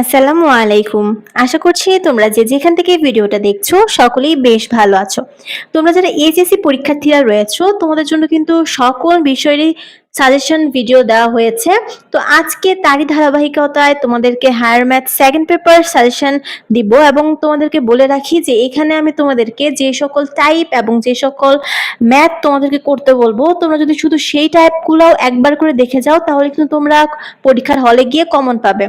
আসসালামু আলাইকুম। আশা করছি তোমরা যে যেখান থেকে ভিডিওটা দেখছ, সকলেই বেশ ভালো আছো। তোমরা যারা এইচএসসি পরীক্ষার্থীরা রয়েছো, তোমাদের জন্য কিন্তু সকল বিষয়েরই সাজেশন ভিডিও দেওয়া হয়েছে। তো আজকে তারই ধারাবাহিকতায় তোমাদেরকে higher math second paper suggestion দিব এবং তোমাদেরকে বলে রাখি যে এখানে আমি তোমাদেরকে যে সকল টাইপ এবং যে সকল ম্যাথ তোমাদেরকে করতে বলব, তোমরা যদি শুধু সেই টাইপগুলোও একবার করে দেখে যাও, তাহলে কিন্তু তোমরা পরীক্ষার হলে গিয়ে কমন পাবে।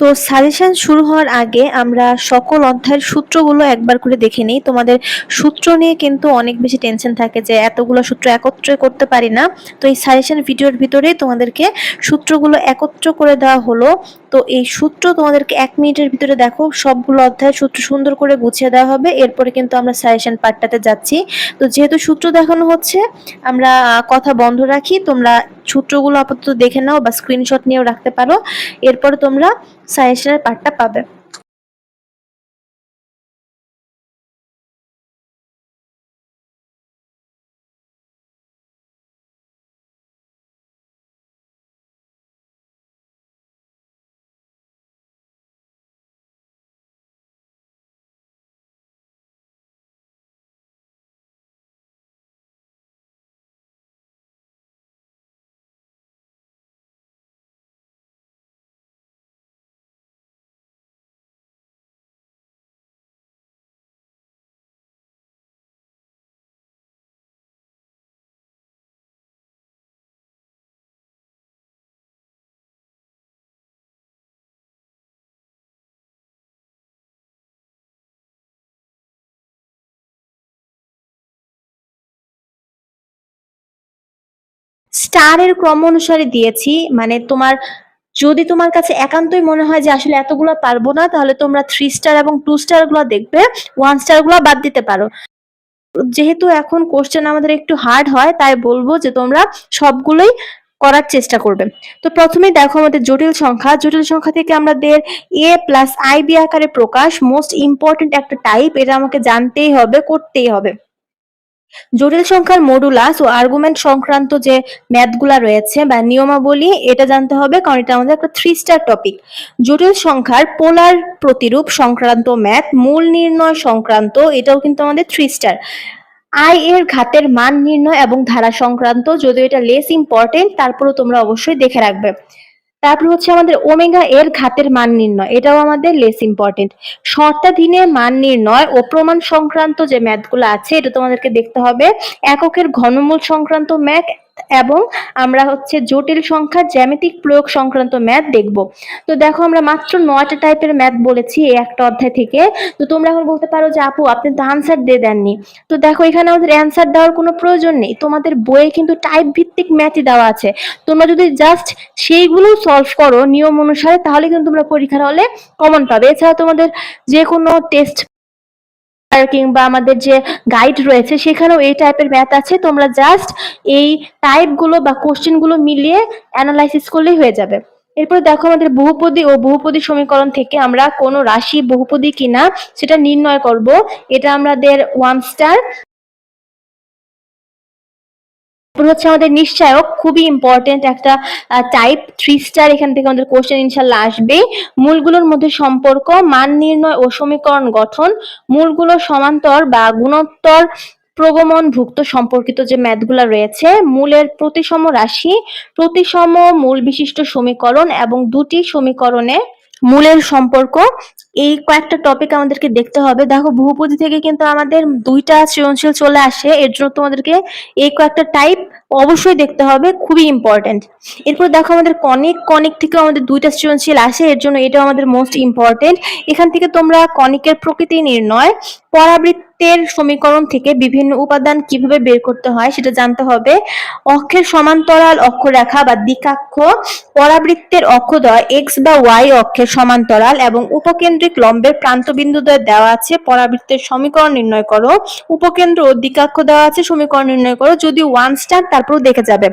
তো সাজেশন শুরু হওয়ার আগে আমরা সকল অধ্যায়ের সূত্রগুলো একবার করে দেখে নিই। তোমাদের সূত্র নিয়ে কিন্তু অনেক বেশি টেনশন থাকে যে এতগুলো সূত্র একত্রে করতে পারি না। তো এই সাজেশন ভিডিওর ভিতরেই তোমাদেরকে সূত্রগুলো একত্র করে দেওয়া হলো। তো এই সূত্র তোমাদেরকে এক মিনিটের ভিতরে দেখো, সবগুলো অধ্যায়ের সূত্র সুন্দর করে গুছিয়ে দেওয়া হবে। এরপরে কিন্তু আমরা সাজেশন পার্টটাতে যাচ্ছি। তো যেহেতু সূত্র দেখানো হচ্ছে, আমরা কথা বন্ধ রাখি। তোমরা সূত্রগুলো আপাতত দেখে নাও বা স্ক্রিনশট নিয়েও রাখতে পারো। এরপরে তোমরা সাজেশনের পার্টটা পাবে। স্টারের ক্রম অনুসারে দিয়েছি। মানে তোমার, যদি তোমার কাছে একান্তই মনে হয় যে আসলে এতগুলো পারব না, তাহলে তোমরা থ্রি স্টার এবং টু স্টারগুলো দেখবে। ওয়ান স্টারগুলো বাদ দিতে পারো। যেহেতু এখন কোশ্চেন আমাদের একটু হার্ড হয়, তাই বলব যে তোমরা সবগুলোই করার চেষ্টা করবে। তো প্রথমেই দেখো আমাদের জটিল সংখ্যা। জটিল সংখ্যা থেকে আমাদের এ প্লাস আই বি আকারে প্রকাশ। মোস্ট ইম্পর্টেন্ট একটা টাইপ এটা আমাকে জানতেই হবে, করতেই হবে। জটিল সংখ্যার মডুলাস ও আর্গুমেন্ট সংক্রান্ত যে ম্যাথগুলা রয়েছে বা নিয়মাবলী, এটা জানতে হবে কারণ এটা আমাদের একটা থ্রি স্টার টপিক জটিল সংখ্যার পোলার প্রতিরূপ সংক্রান্ত ম্যাথ মূল নির্ণয় সংক্রান্ত, এটাও কিন্তু আমাদের থ্রি স্টার আই এর ঘাতের মান নির্ণয় এবং ধারা সংক্রান্ত, যদিও এটা লেস ইম্পর্টেন্ট তারপরেও তোমরা অবশ্যই দেখে রাখবে। তারপর হচ্ছে আমাদের ওমেগা এর ঘাতের মান নির্ণয়, এটাও আমাদের লেস ইম্পর্টেন্ট শর্তাধীনে মান নির্ণয় ও প্রমাণ সংক্রান্ত যে ম্যাথগুলো আছে, এটা তোমাদেরকে দেখতে হবে। এককের ঘনমূল সংক্রান্ত ম্যাথ এবং আমরা হচ্ছে জটিল সংখ্যা জ্যামিতিক প্রয়োগ সংক্রান্ত ম্যাথ দেখব। তো দেখো আমরা মাত্র নয়টা টাইপের ম্যাথ বলেছি এই একটা অধ্যায় থেকে। তো তোমরা এখন বলতে পারো যে আপু, আপনি তো আনসার দিয়ে দেননি। তো দেখো এখানে আমাদের অ্যান্সার দেওয়ার কোনো প্রয়োজন নেই। তোমাদের বইয়ে কিন্তু টাইপ ভিত্তিক ম্যাথই দেওয়া আছে। তোমরা যদি জাস্ট সেইগুলো সলভ করো নিয়ম অনুসারে, তাহলে কিন্তু তোমরা পরীক্ষার হলে কমন পাবে। এছাড়া তোমাদের যে কোনো টেস্ট কিংবা আমাদের যে গাইড রয়েছে, সেখানেও এই টাইপের ম্যাথ আছে। তোমরা জাস্ট এই টাইপগুলো বা কোশ্চেনগুলো মিলিয়ে অ্যানালাইসিস করলেই হয়ে যাবে। এরপরে দেখো আমাদের বহুপদী ও বহুপদী সমীকরণ থেকে আমরা কোন রাশি বহুপদী কিনা, সেটা নির্ণয় করব। এটা আমাদের ওয়ান স্টার হচ্ছে আমাদের নিশ্চয়ক খুবই ইম্পর্টেন্ট একটা টাইপ থ্রি স্টার এখান থেকে আমাদের কোশ্চেন ইনশাল্লাহ আসবে। মূলগুলোর মধ্যে সম্পর্ক, মান নির্ণয় ও সমীকরণ গঠন, মূলগুলো সমান্তর বা গুণোত্তর প্রগমনভুক্ত সম্পর্কিত যে ম্যাথগুলো রয়েছে, মূলের প্রতিসম রাশি, প্রতিসম মূল বিশিষ্ট সমীকরণ এবং দুটি সমীকরণে মূলের সম্পর্ক এই কয়েকটা টপিক আমাদেরকে দেখতে হবে। দেখো, বহুপদী থেকে কিন্তু আমাদের দুইটা সৃজনশীল চলে আসে। এর জন্য তোমাদেরকে এই কয়েকটা টাইপ অবশ্যই দেখতে হবে, খুবই ইম্পর্টেন্ট এরপর দেখো আমাদের কনিক কনিক থেকে আমাদের দুইটা সৃজনশীল আসে, এর জন্য এটা আমাদের মোস্ট ইম্পর্টেন্ট এখান থেকে তোমরা কনিকের প্রকৃতি নির্ণয়, পরাবৃত্তের সমীকরণ থেকে বিভিন্ন উপাদান কীভাবে বের করতে হয় সেটা জানতে হবে। অক্ষের সমান্তরাল অক্ষরেখা বা দিকাক্ষ পরাবৃত্তের অক্ষদ্বয় এক্স বা ওয়াই অক্ষের সমান্তরাল এবং উপকেন্দ্রিক লম্বের প্রান্তবিন্দুদ্বয় দেওয়া আছে, পরাবৃত্তের সমীকরণ নির্ণয় করো। উপকেন্দ্র ও দিকাক্ষ দেওয়া আছে, সমীকরণ নির্ণয় করো। যদি ওয়ান স্টার তারপর দেখে যাবে।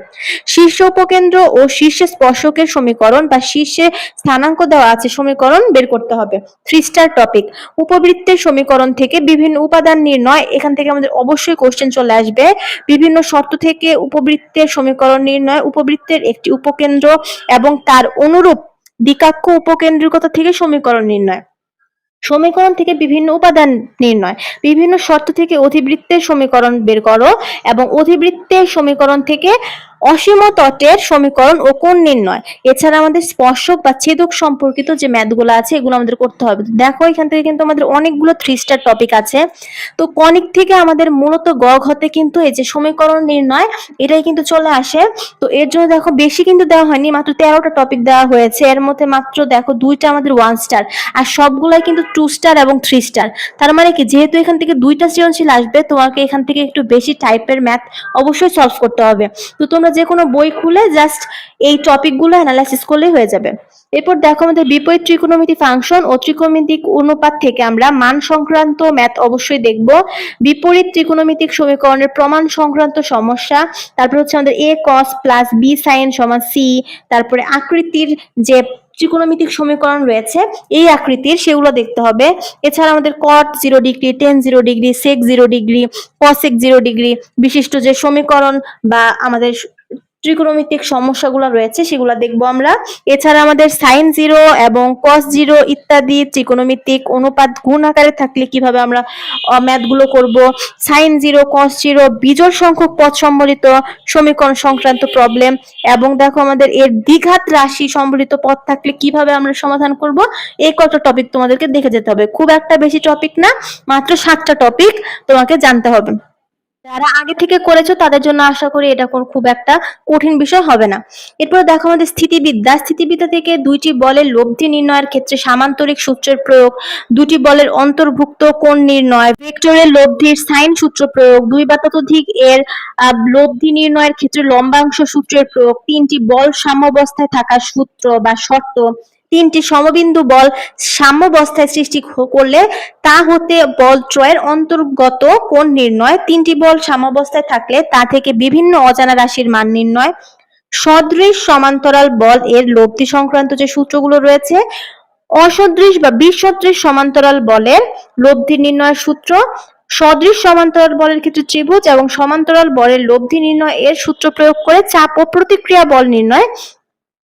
শীর্ষ উপকেন্দ্র ও শীর্ষে স্পর্শকের সমীকরণ বা শীর্ষে স্থানাঙ্ক দেওয়া আছে সমীকরণ বের করতে হবে। থ্রি স্টার টপিক উপবৃত্তের সমীকরণ থেকে বিভিন্ন উপাদান নির্ণয়। এখান থেকে আমাদের অবশ্যই কোশ্চেন চলে আসবে। বিভিন্ন শর্ত থেকে উপবৃত্তের সমীকরণ নির্ণয়, উপবৃত্তের একটি উপকেন্দ্র এবং তার অনুরূপ দ্বিকাক্ষ উপকেন্দ্রিকতা থেকে সমীকরণ নির্ণয়। সমীকরণ থেকে বিভিন্ন উপাদান নির্ণয়। বিভিন্ন শর্ত থেকে অধিবৃত্তের সমীকরণ বের করো এবং অধিবৃত্তের সমীকরণ থেকে অসীম তটের সমীকরণ ও কোণ নির্ণয়। এছাড়া আমাদের স্পর্শক বা ছেদক সম্পর্কিত যে ম্যাথগুলো আছে, এগুলো আমাদের করতে হবে। দেখো, এখান থেকে কিন্তু আমাদের অনেকগুলো থ্রি স্টার টপিক আছে। তো কনিক থেকে আমাদের মূলত গ ঘতে কিন্তু এই যে সমীকরণ নির্ণয়, এটাই কিন্তু চলে আসে। তো এর জন্য দেখো, বেশি কিন্তু দেওয়া হয়নি, মাত্র তেরোটা টপিক দেওয়া হয়েছে। এর মধ্যে মাত্র দেখো, দুইটা আমাদের ওয়ান স্টার আর সবগুলাই কিন্তু টু স্টার এবং থ্রি স্টার তার মানে কি, যেহেতু এখান থেকে দুইটা সৃজনশীল আসবে, তোমাকে এখান থেকে একটু বেশি টাইপের ম্যাথ অবশ্যই সলভ করতে হবে। তো তোমরা যে কোনো বই খুলে জাস্ট এই টপিকগুলো অ্যানালাইসিস করলেই হয়ে যাবে। এরপর দেখো আমাদের বিপরীত ত্রিকোণমিতি ফাংশন ও ত্রিকোণমিতিক অনুপাত থেকে আমরা মান সংক্রান্ত ম্যাথ অবশ্যই দেখব। বিপরীত ত্রিকোণমিতিক সমীকরণের প্রমাণ সংক্রান্ত সমস্যা, তারপর হচ্ছে আমাদের A cos plus B sine সমান সি তারপরে আকৃতির যে ত্রিকোণমিতিক সমীকরণ রয়েছে, এই আকৃতির সেগুলো দেখতে হবে। এছাড়া আমাদের cot zero degree tan zero degree sec zero degree cosec zero degree বিশিষ্ট যে সমীকরণ বা আমাদের ত্রিকোণমিতিক সমস্যাগুলো রয়েছে, সেগুলো দেখব আমরা। এছাড়া আমাদের সাইন জিরো এবং কস জিরো ইত্যাদি ত্রিকোণমিতিক অনুপাত গুণ আকারে থাকলে কীভাবে আমরা ম্যাথগুলো করব? সাইন জিরো কস জিরো বিজোড় সংখ্যক পদ সম্বলিত সমীকরণ সংক্রান্ত প্রবলেম এবং দেখো আমাদের এর দ্বিঘাত রাশি সম্বলিত পদ থাকলে কীভাবে আমরা সমাধান করব? এই কত টপিক তোমাদেরকে দেখে যেতে হবে। খুব একটা বেশি টপিক না, মাত্র সাতটা টপিক তোমাকে জানতে হবে। যারা আগে থেকে করেছ তাদের জন্য আশা করি এটা কোন খুব একটা কঠিন বিষয় হবে না। এরপর দেখো আমাদের স্থিতিবিদ্যা। স্থিতিবিদ্যা থেকে দুইটি বলের লব্ধি নির্ণয়ের ক্ষেত্রে সামান্তরিক সূত্রের প্রয়োগ, দুটি বলের অন্তর্ভুক্ত কোণ নির্ণয়, ভেক্টরের লব্ধির সাইন সূত্র প্রয়োগ, দুই বা ততোধিক এর লব্ধি নির্ণয়ের ক্ষেত্রে লম্বাংশ সূত্রের প্রয়োগ, তিনটি বল সাম্যাবস্থায় থাকা সূত্র বা শর্ত তিনটি সমবিন্দু বল সাম্যবস্থায় সৃষ্টি করলে তা হতে বল ত্রয়ের অন্তর্গত কোণ নির্ণয়। তিনটি বল সাম্যবস্থায় থাকলে তা থেকে বিভিন্ন অজানা রাশির মান নির্ণয়। সদৃশ সমান্তরাল বল এর লব্ধি সংক্রান্ত যে সূত্রগুলো রয়েছে, অসদৃশ বা বিসদৃশ সমান্তরাল বলের লব্ধি নির্ণয়ের সূত্র, সদৃশ সমান্তরাল বলের ক্ষেত্রে ত্রিভুজ এবং সমান্তরাল বলের লব্ধি নির্ণয় এর সূত্র প্রয়োগ করে চাপ ও প্রতিক্রিয়া বল নির্ণয়।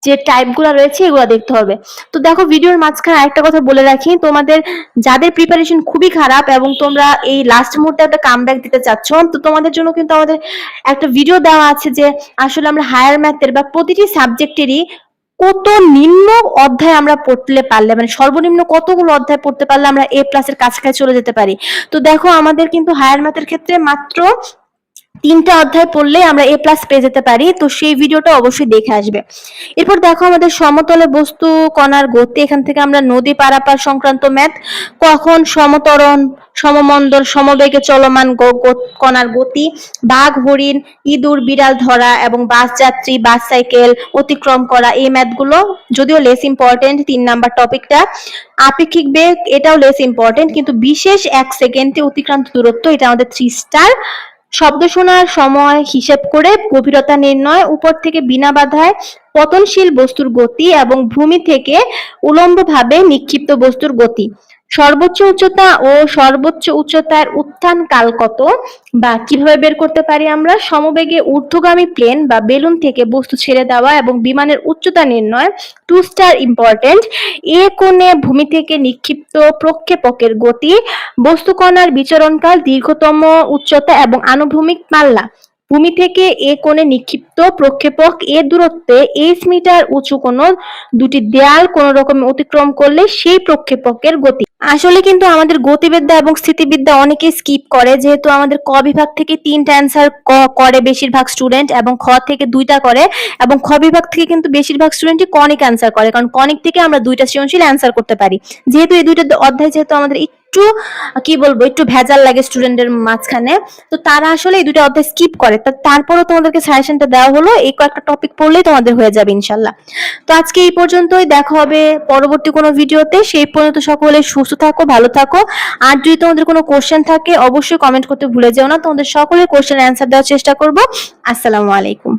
যে টাইপগুলো রয়েছে এগুলো দেখতে হবে। তো দেখো ভিডিওর মাঝখানে আরেকটা কথা বলে রাখি, তোমাদের যাদের প্রিপারেশন খুবই খারাপ এবং তোমরা এই লাস্ট মুহূর্তে একটা কামব্যাক দিতে চাচ্ছ, তো তোমাদের জন্য কিন্তু আমাদের একটা ভিডিও দেওয়া আছে যে আসলে আমরা হায়ার ম্যাথের বা প্রতিটি সাবজেক্টেরই কত নিম্ন অধ্যায় আমরা পড়তে পারলে মানে সর্বনিম্ন কতগুলো অধ্যায় পড়তে পারলে আমরা এ প্লাসের কাছাকাছি চলে যেতে পারি। তো দেখো আমাদের কিন্তু হায়ার ম্যাথের ক্ষেত্রে মাত্র তিনটা অধ্যায় পড়লে আমরা এ প্লাস পেয়ে যেতে পারি, তো সেই ভিডিওটা অবশ্যই দেখে আসবে। এরপর দেখো আমাদের সমতলে বস্তু কণার গতি, এখান থেকে আমরা নদী পারাপার সংক্রান্ত ম্যাথ কখন সমতরণ সমমণ্ডল সমবেগে চলমান কণার গতি, বাঘ, হরিণ, ইঁদুর, বিড়াল, ধরা এবং বাস যাত্রী, বাস সাইকেল অতিক্রম করা, এই ম্যাথগুলো যদিও লেস ইম্পর্টেন্ট তিন নাম্বার টপিকটা আপেক্ষিক বেগ, এটাও লেস ইম্পর্টেন্ট কিন্তু বিশেষ এক সেকেন্ডে অতিক্রান্ত দূরত্ব, এটা আমাদের থ্রি স্টার শব্দ শোনার সময় হিসেব করে গভীরতা নির্ণয়, উপর থেকে বিনা বাধায় পতনশীল বস্তুর গতি এবং ভূমি থেকে উলম্বভাবে নিক্ষিপ্ত বস্তুর গতি। সর্বোচ্চ উচ্চতা ও সর্বোচ্চ উচ্চতার উত্থান কাল কত বা কীভাবে বের করতে পারি আমরা? সমবেগে ঊর্ধ্বগামী প্লেন বা বেলুন থেকে বস্তু ছেড়ে দেওয়া এবং বিমানের উচ্চতা নির্ণয় টু স্টার ইম্পর্টেন্ট এ কোণে ভূমি থেকে নিক্ষিপ্ত প্রক্ষেপকের গতি, বস্তুকণার বিচরণকাল, দীর্ঘতম উচ্চতা এবং আনুভূমিক পাল্লা। ভূমি থেকে এ কোণে নিক্ষিপ্ত প্রক্ষেপক এর দূরত্বে এইচ মিটার উঁচু কোনো দুটি দেয়াল কোন রকমে অতিক্রম করলে সেই প্রক্ষেপকের গতি। আসলে কিন্তু আমাদের গতিবিদ্যা এবং স্থিতিবিদ্যা অনেকেই স্কিপ করে, যেহেতু আমাদের ক বিভাগ থেকে তিনটা অ্যান্সার ক, করে বেশিরভাগ স্টুডেন্ট এবং খ থেকে দুইটা করে, এবং খ বিভাগ থেকে কিন্তু বেশিরভাগ স্টুডেন্টই কনিক অ্যান্সার করে, কারণ কনিক থেকে আমরা দুইটা সৃজনশীল অ্যান্সার করতে পারি। যেহেতু এই দুইটা অধ্যায় যেহেতু আমাদের একটু, কি বলব, একটু ভেজাল লাগে স্টুডেন্টের মাঝখানে। তো তারা আসলে এই দুটো অধ্যায় স্কিপ করে। তারপরও তোমাদেরকে সাজেশনটা দেওয়া হলো, এই কয়েকটা টপিক পড়লেই তোমাদের হয়ে যাবে ইনশাল্লাহ। তো আজকে এই পর্যন্তই, দেখা হবে পরবর্তী কোনো ভিডিওতে সেই পর্যন্ত সকলে সুস্থ থাকো, ভালো থাকো। আর যদি তোমাদের কোনো কোশ্চেন থাকে, অবশ্যই কমেন্ট করতে ভুলে যেও না। তোমাদের সকলের কোশ্চেন অ্যান্সার দেওয়ার চেষ্টা করব। আসসালামু আলাইকুম।